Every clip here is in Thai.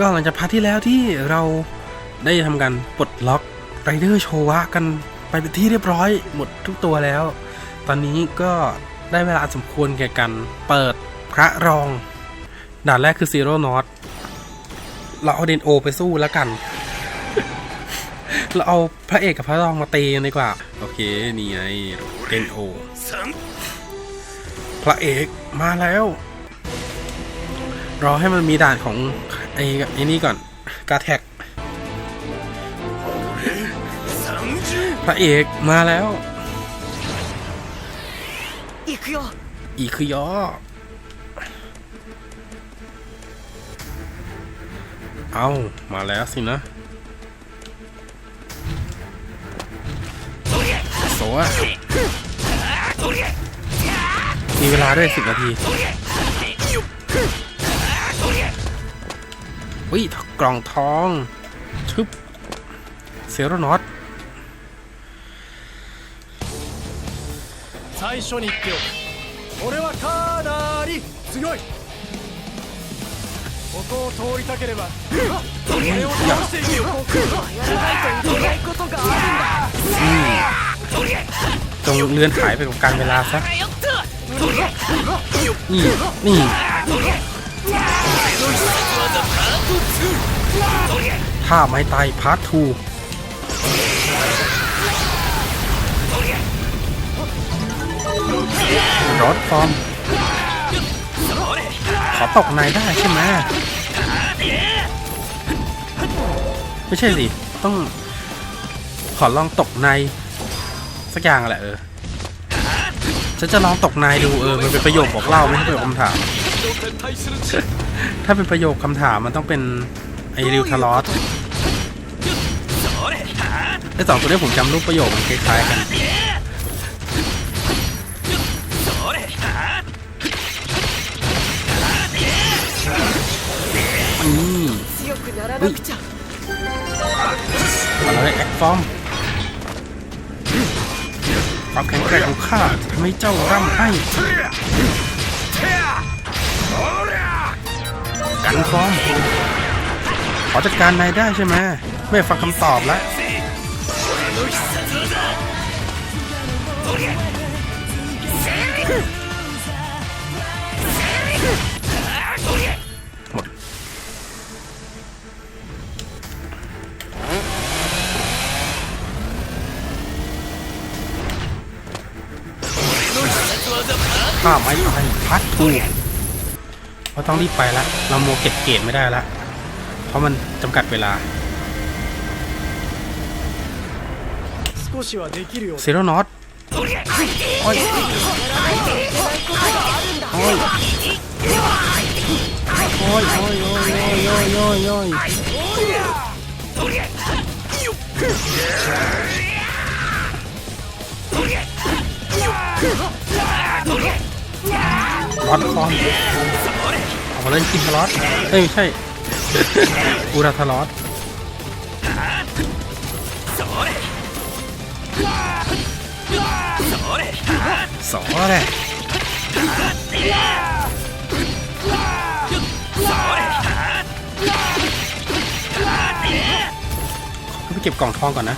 ก็หลังจากพาร์ทที่แล้วที่เราได้ทำการปลดล็อกไรเดอร์โชวะกันไปเป็นที่เรียบร้อยหมดทุกตัวแล้ว ตอนนี้ก็ได้เวลาสมควรแก่กันเปิดพระรอง ด่านแรกคือซีโร่นอตเราเอาเดนโอไปสู้แล้วกัน เราเอาพระเอกกับพระรองมาตีกันดีกว่า โอเค นี่ไงเดนโอ พระเอกมาแล้ว รอให้มันมีด่านของ ไอ้นี่ก่อนกาแท็กพระเอกมาแล้วอีกยออีกยอเอามาแล้วสินะโซ่มีเวลาด้วยสิบนาที วิกล่องทองชึบเซโรนอต 最初に言っておく俺はかなり強いここを通りたければ俺を倒していけよやらないといけないことがあ จงเลื่อนหายไปกับการเวลาซะ るんだよっと นี่ นี่ ถ้าไม่ตายพาร์ททูรถฟอร์ม ขอตกในได้ใช่ไหมไม่ใช่สิ ต้อง ขอลองตกในสักอย่างแหละเออ ฉันจะลองตกในดูเออ มันเป็นประโยคบอกเล่าไม่ใช่ประโยคคำถาม ถ้าเป็นประโยคคำถามมันต้องเป็นไอริวทารอส ไอ้สองตัวนี้ผมจำรูปประโยคมันคล้ายๆกันอืมเฮ้ยมาเลแอคฟอร์มความแข็งแกร่งของข้าทำให้เจ้าร่ำให้กันฟอร์มขอจัดการนายได้ใช่ไหมไม่ฟังคำตอบแล้ว หมดข้าไม่ตายพัดทูเพราะต้องรีบไปละเราโมเก็บเกตไม่ได้ละเพราะมันจำกัดเวลา 少しはできるよ เซโรนอตโอ้ยโอ้ยโอ้ยโอ้ยโอ้ยโอ้ยโอ้ยโอ้ยโอ้ยรอดฟอร์มเอามาเล่นกินทารอสเอ้ยไม่ใช่ อูราทารอส สองเลยขอไปเก็บกล่องทองก่อนนะ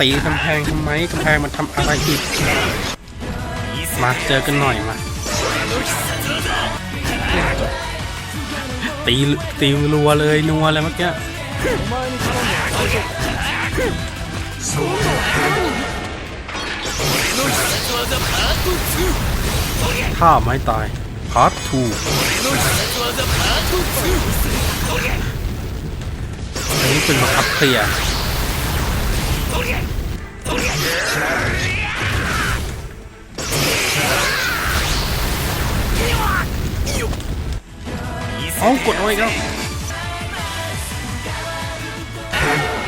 ตีกำแพงทำไมกำแพงมันทำอะไรอีก มาเจอกันหน่อยมาตีตีรัวเลยนัวเลยเมื่อกี้ ฆ่าไม่ตายพาร์ททูอันนี้เป็นมาคับเคลียเอากดเอาอีกแล้ว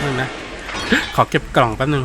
นึงนะ ขอเก็บกล่องแป๊บนึง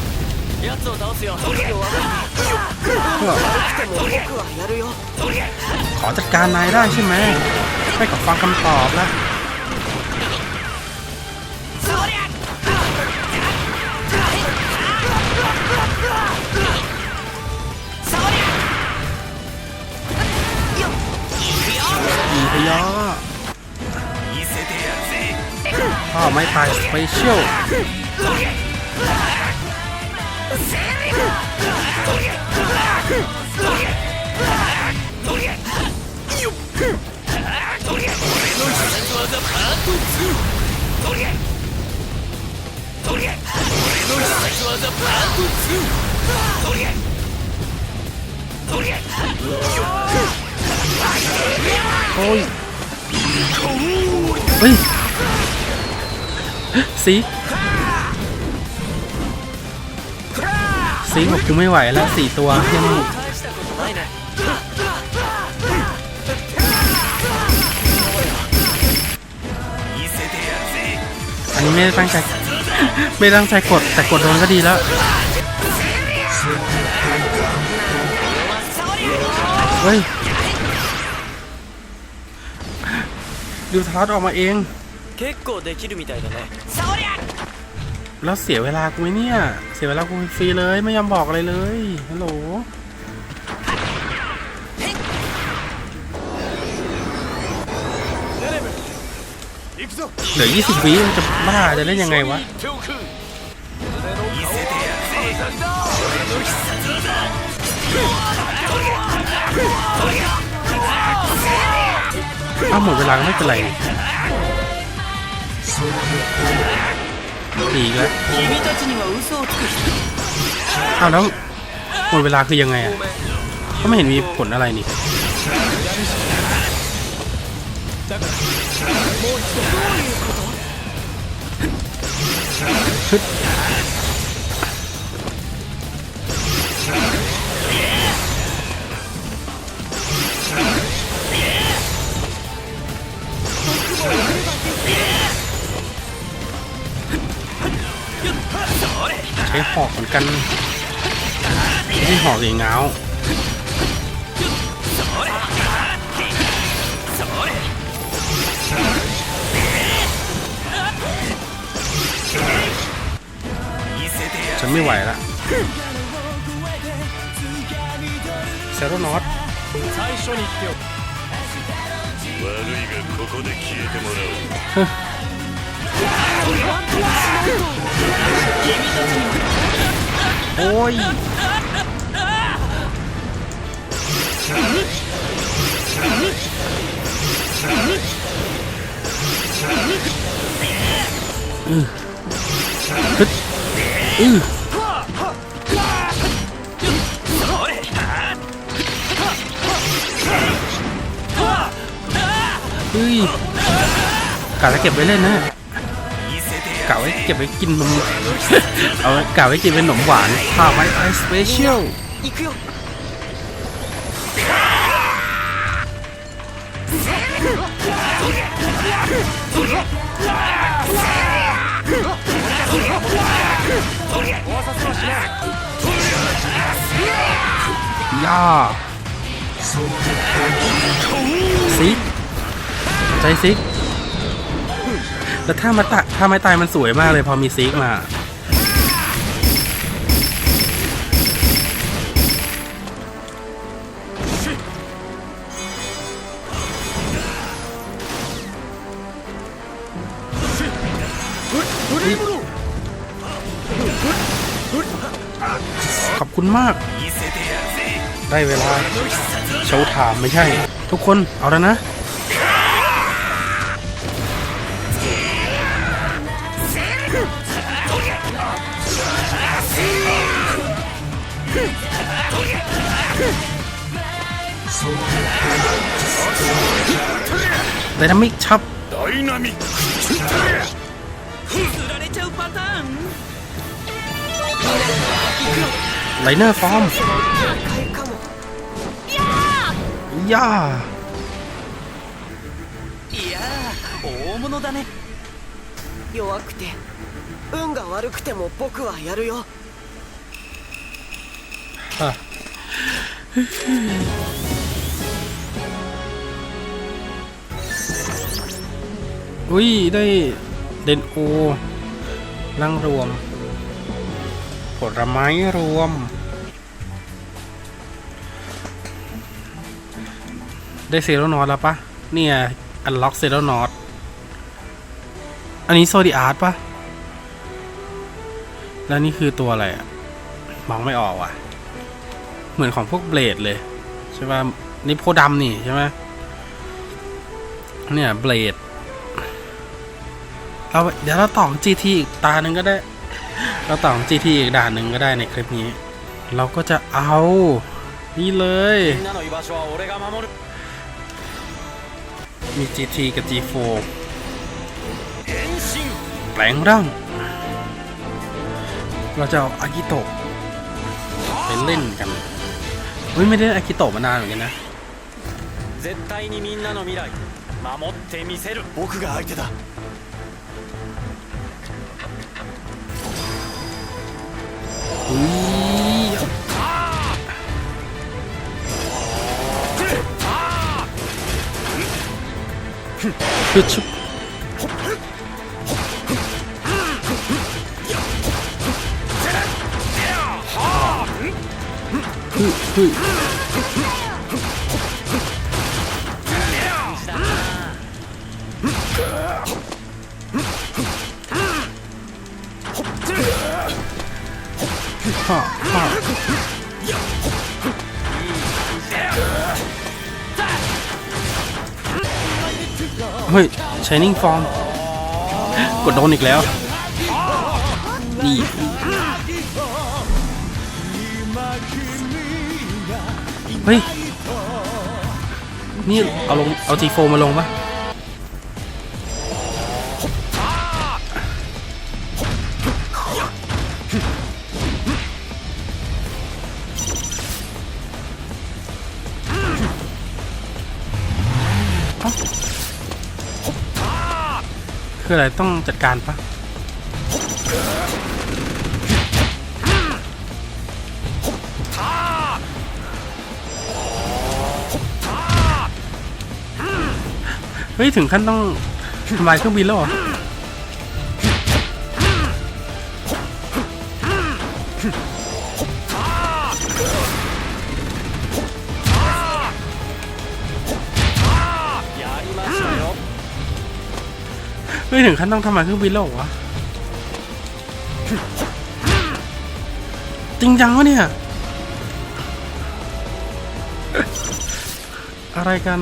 奴を倒すよ時を悪 เพื่อ くても僕はやるよ ขอจัดการนายได้ใช่ไหมไม่ขอฟังคำตอบแล้ว อีพยอพ่อไม่ตายสเปเชียล โอ้ย เฮ้ยสีสีบอกกูไม่ไหวแล้วสี่ตัวยัง 大したことないね อันนี้ไม่ได้ตั้งใจ ไม่ได้ตั้งใจกด แต่กดโดนก็ดีแล้ว เฮ้ย ดูทอดออกมาเอง 結構できるみたいだね แล้วเสียเวลากูไหมเนี่ย เสียเวลากูฟรีเลย ไม่ยอมบอกอะไรเลย ฮัลโหลเหลือ20วิมันจะบ้าจะเล่นยังไงวะอ้าหมดเวลาไม่เป็นไร อีกแล้วเอาแล้วหมดเวลาคือยังไงอะก็ไม่เห็นมีผลอะไรนี่ฮึดเช้หอกเหมือนกันไม่ใช่หอกอย่างเงาฉันไม่ไหวละเซโรนอต 最初に言っておく悪いがここで消えてもらおう โอ้ยอือฮึดอือเฮ้ยกะจะเก็บไว้เล่นนะกะ ไว้เก็บไว้กินเนเอากะไว้กินเป็นขนมหวานพาไว้ไอสเปเชียลยาสิใจสิ แล้วถ้ามาตะถ้าไม่ตายมันสวยมากเลยพอมีซิกมาขอบคุณมาก ได้เวลาโชว์ถามไม่ใช่ ทุกคนเอาแล้วนะ ไดนามิกชับ ダイナミック釣られちゃうパターン ไลเนอร์ฟอร์ม 限界かも ย่า いや 大物だね弱くて運が悪くても僕はやるよ อ่ะ อุ้ย ได้เดนโอร่งรวม ผลไม้รวม ได้เซโรนอตแล้วปะเนี่ย อันล็อกเซโรนอตอันนี้โซดีอาร์ตปะแล้วนี่คือตัวอะไรอะมองไม่ออกว่ะ มือนของพวกเบลดเลยใช่ป่ะนี่โพดำนี่ใช่ไหมเนี่ยเบลดเราเดี๋ยวเราต่อ GT อีกตาหนึ่งก็ได้ เราต่อ GT อีกด่านหนึ่งก็ได้ในคลิปนี้ เราก็จะเอา นี่เลย มี GT กับ G4 แปลงร่างเราจะเอาอากิโตะไปเล่นกัน เฮ้ยไม่ได้เล่นอากิโตะมานานเหมือนกันนะ 絶対にみんなの未来守ってみせる僕が相手だ อุ้ยคือชุบ เฮ้ยชายนิ่งฟอร์มกดโดนอีกแล้ว นี่ เฮ้ย นี่เอาลง เอา G4 มาลงปะคืออะไรต้องจัดการปะ ฮ้ย ถึงขั้นต้องทำลายเครื่องบินแล้วเหรอไม่ถึงขั้นต้องทำลายเครื่องบินแล้วเหรอวะจริงจังวะเนี่ย อะไรกัน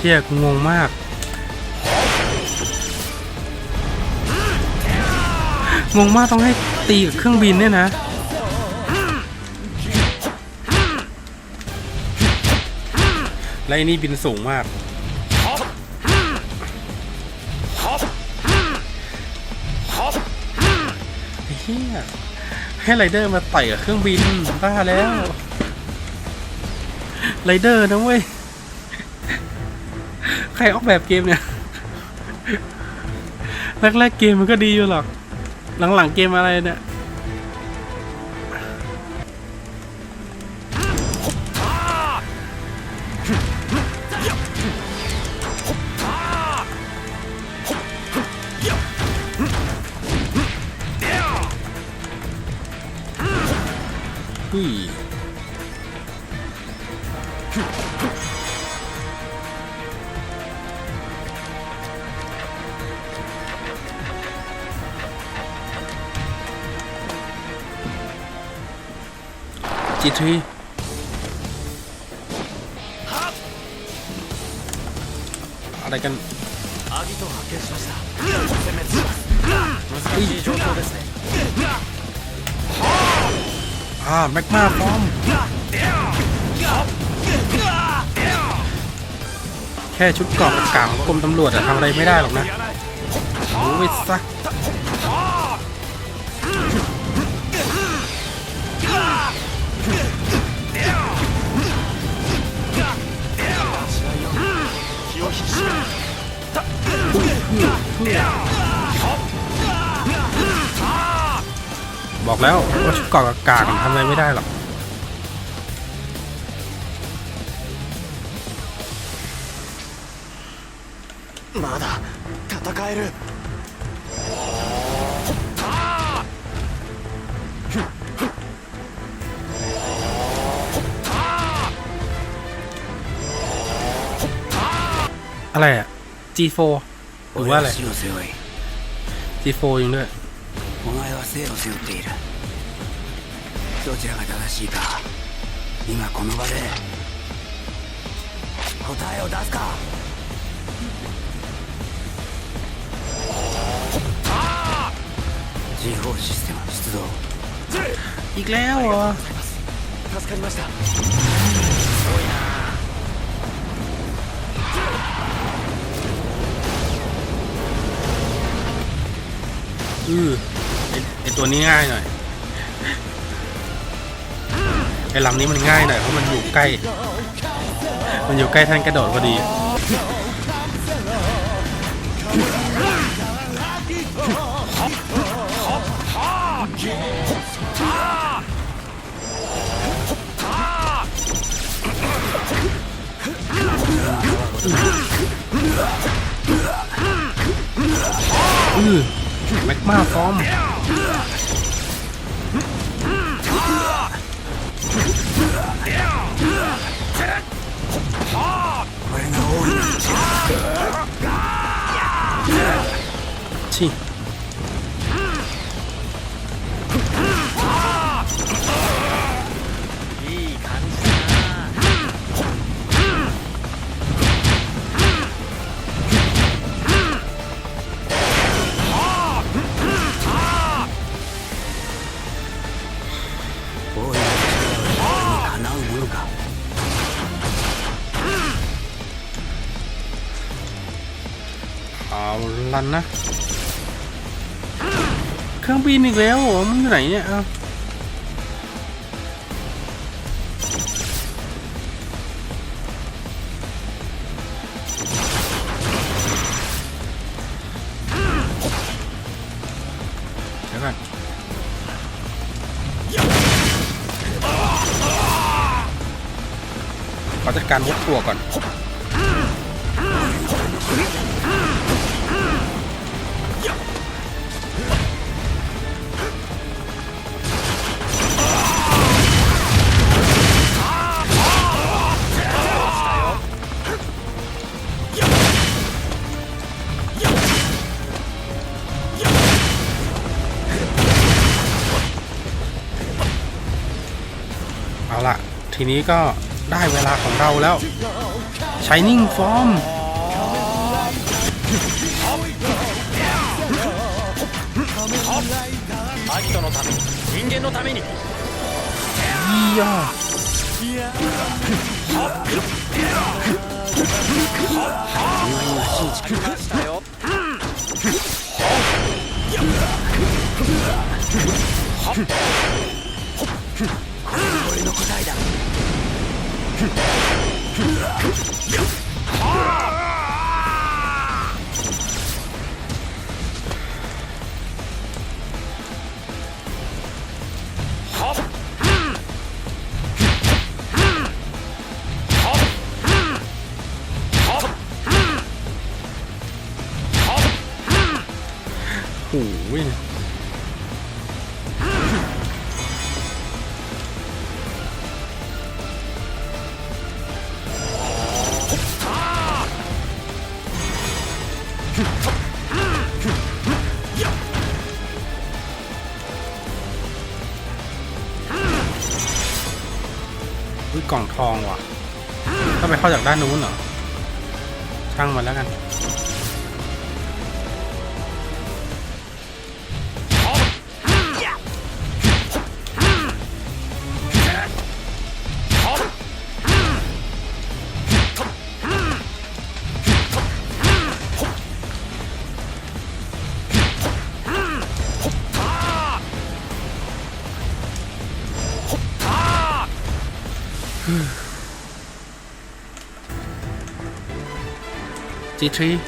เที่ยกูงงมาก งงมากต้องให้ตีกับเครื่องบินเนี่ยนะ และไอ้นี่บินสูงมากเหี้ยให้ไรเดอร์มาไต่กับเครื่องบินบ้าแล้วไรเดอร์นะเว้ย ใครออกแบบเกมเนี่ย แรกๆเกมมันก็ดีอยู่หรอก หลังๆเกมอะไรเนี่ย จีทีอะไรกัน アギトを発見しました難しい状況ですね อ่าแม็กมาฟอร์ม แค่ชุดเกรอบกากของกรมตำรวจอะทำอะไรไม่ได้หรอกนะรู้ไว้ซะ บอกแล้วว่าชุดเกรอบกากๆทำอะไรไม่ได้หรอก まだ戦える อะไรอะ G4 หรือว่าอะไร 死を背負い G4 ยังด้วย お前は生を背負っているどちらが正しいか今この場で答えを出すか G4 システム出動 อีกแล้วเหรอ 助かりました อือไอไอตัวนี้ง่ายหน่อยไอลำนี้มันง่ายหน่อยเพราะมันอยู่ใกล้ มันอยู่ใกล้ท่านกระโดดพอดีอือ แม็กมาฟอมこ เอาลันนะ เครื่องบินอีกแล้วมึงอยู่ไหนเนี่ยเอาเดี๋ยวก่อนขอจัดการวกตัวก่อน ทีนี้ก็ได้เวลาของเราแล้วชายนิ่ง Form ยอดฮึ 俺の答えだ。 อุ้กล่องทองว่ะถ้าไปเข้าจากด้านนู้นเหรอช่างมันแล้วกัน G3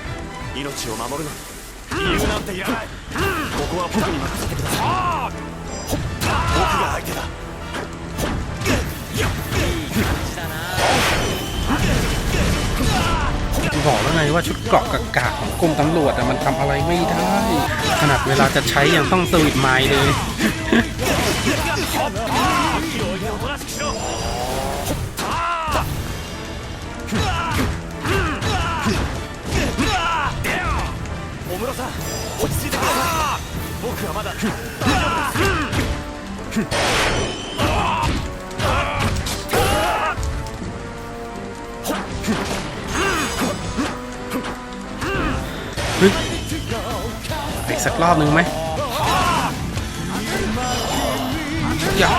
命を守るのに理由なんていらないここは僕に任せてください僕が相手だ บอกแล้วไงว่าชุดเกราะกากาของกรมตำรวจอะมันทำอะไรไม่ได้ ขนาดเวลาจะใช้ยังต้องสวิตช์ไมล์เลย 僕はまだ大丈夫です อีกสักรอบหนึ่งไหมอย่า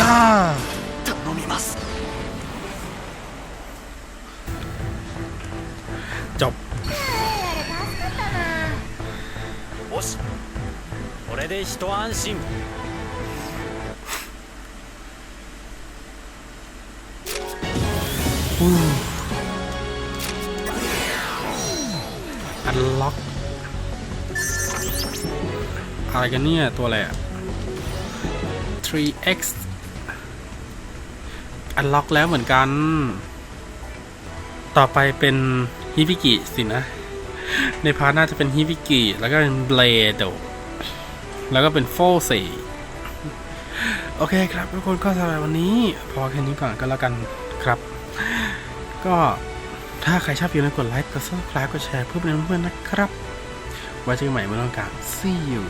ย่า 頼みます จบ よしこれで一安心 อันล็อก อะไรกันเนี่ย ตัวอะไรอะ 3x อันล็อกแล้วเหมือนกัน ต่อไปเป็นฮิบิกิสินะ ในพาร์ทน่าจะเป็นฮิบิกิแล้วก็เป็นเบลดแล้วก็เป็นโฟสีโอเคครับทุกคนก็สำหรับวันนี้ พอแค่นี้ก่อนก็แล้วกันครับ ก็ถ้าใครชอบอย่าลืมกดไลค์ กด subscribe กดแชร์เพื่อเป็นเพื่อนนะครับ ไว้เจอกันใหม่เมื่อต้องการ see you